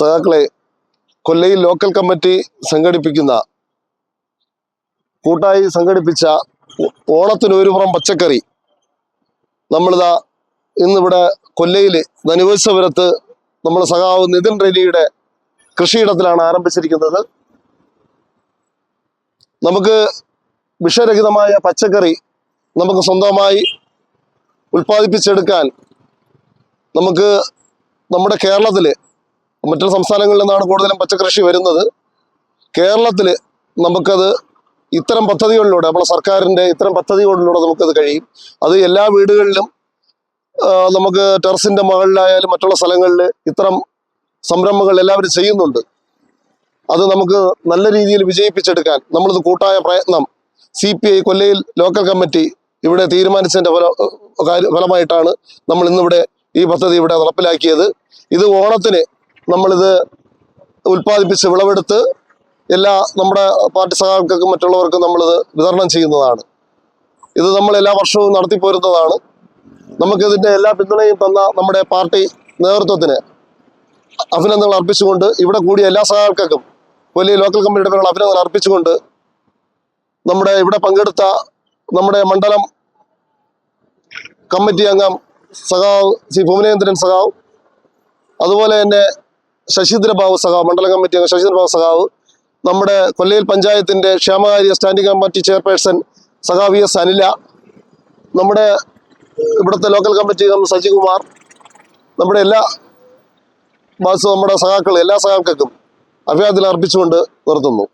സഖാക്കളെ കൊല്ലയിൽ local committee സംഘടിപ്പിക്കുന്ന കൂട്ടായി സംഘടിപ്പിച്ച ഓണത്തിന് ഒരു പുറം പച്ചക്കറി. നമ്മളിതാ ഇന്നിവിടെ കൊല്ലയിൽ നനുവേശപുരത്ത് നമ്മുടെ സഖാവ് നിതിൻ റെലിയുടെ കൃഷിയിടത്തിലാണ് ആരംഭിച്ചിരിക്കുന്നത്. നമുക്ക് വിഷരഹിതമായ പച്ചക്കറി നമുക്ക് സ്വന്തമായി ഉൽപ്പാദിപ്പിച്ചെടുക്കാൻ നമുക്ക് നമ്മുടെ കേരളത്തിൽ മറ്റു സംസ്ഥാനങ്ങളിൽ നിന്നാണ് കൂടുതലും പച്ചക്കൃഷി വരുന്നത്. കേരളത്തിൽ നമുക്കത് ഇത്തരം പദ്ധതികളിലൂടെ നമ്മളെ സർക്കാരിന്റെ ഇത്തരം പദ്ധതികളിലൂടെ നമുക്കത് കഴിയും. അത് എല്ലാ വീടുകളിലും നമുക്ക് ടെറസിന്റെ മുകളിലായാലും മറ്റുള്ള സ്ഥലങ്ങളിൽ ഇത്തരം സംരംഭങ്ങൾ എല്ലാവരും ചെയ്യുന്നുണ്ട്. അത് നമുക്ക് നല്ല രീതിയിൽ വിജയിപ്പിച്ചെടുക്കാൻ നമ്മളിത് കൂട്ടായ പ്രയത്നം സി പി ഐ കൊല്ലയിൽ ലോക്കൽ കമ്മിറ്റി ഇവിടെ തീരുമാനിച്ചതിന്റെ ഫല ഫലമായിട്ടാണ് നമ്മൾ ഇന്നിവിടെ ഈ പദ്ധതി ഇവിടെ നടപ്പിലാക്കിയത്. ഇത് ഓണത്തിന് നമ്മളിത് ഉൽപ്പാദിപ്പിച്ച് വിളവെടുത്ത് എല്ലാ നമ്മുടെ പാർട്ടി സഹാക്കൾക്കും മറ്റുള്ളവർക്കും നമ്മളിത് വിതരണം ചെയ്യുന്നതാണ്. ഇത് നമ്മൾ എല്ലാ വർഷവും നടത്തിപ്പോരുന്നതാണ് നമുക്കിതിന്റെ എല്ലാ പിന്തുണയും തന്ന നമ്മുടെ പാർട്ടി നേതൃത്വത്തിന് അഭിനന്ദനങ്ങൾ അർപ്പിച്ചുകൊണ്ട് ഇവിടെ കൂടിയ എല്ലാ സഹാക്കൾക്കും വലിയ ലോക്കൽ കമ്മിറ്റിയുടെ പേരുള്ള അഭിനന്ദനങ്ങൾ അർപ്പിച്ചുകൊണ്ട് നമ്മുടെ ഇവിടെ പങ്കെടുത്ത നമ്മുടെ മണ്ഡലം കമ്മിറ്റി അംഗം സഖാവ് ശ്രീ ഭുവനേന്ദ്രൻ സഖാവ് അതുപോലെ തന്നെ ശശീന്ദ്രബാബു സഖാവ് മണ്ഡലം കമ്മിറ്റി അംഗം ശശീന്ദ്രബാബു സഖാവ് നമ്മുടെ കൊല്ലയിൽ പഞ്ചായത്തിന്റെ ക്ഷേമകാര്യ സ്റ്റാൻഡിംഗ് കമ്മിറ്റി ചെയർപേഴ്സൺ സഖാവ് എസ് അനില നമ്മുടെ ഇവിടുത്തെ ലോക്കൽ കമ്മിറ്റി അംഗം സജികുമാർ നമ്മുടെ എല്ലാ ബാസ് നമ്മുടെ സഖാക്കൾ എല്ലാ സഖാക്കൾക്കും അഭിവാദ്യം അർപ്പിച്ചുകൊണ്ട് നിർത്തുന്നു.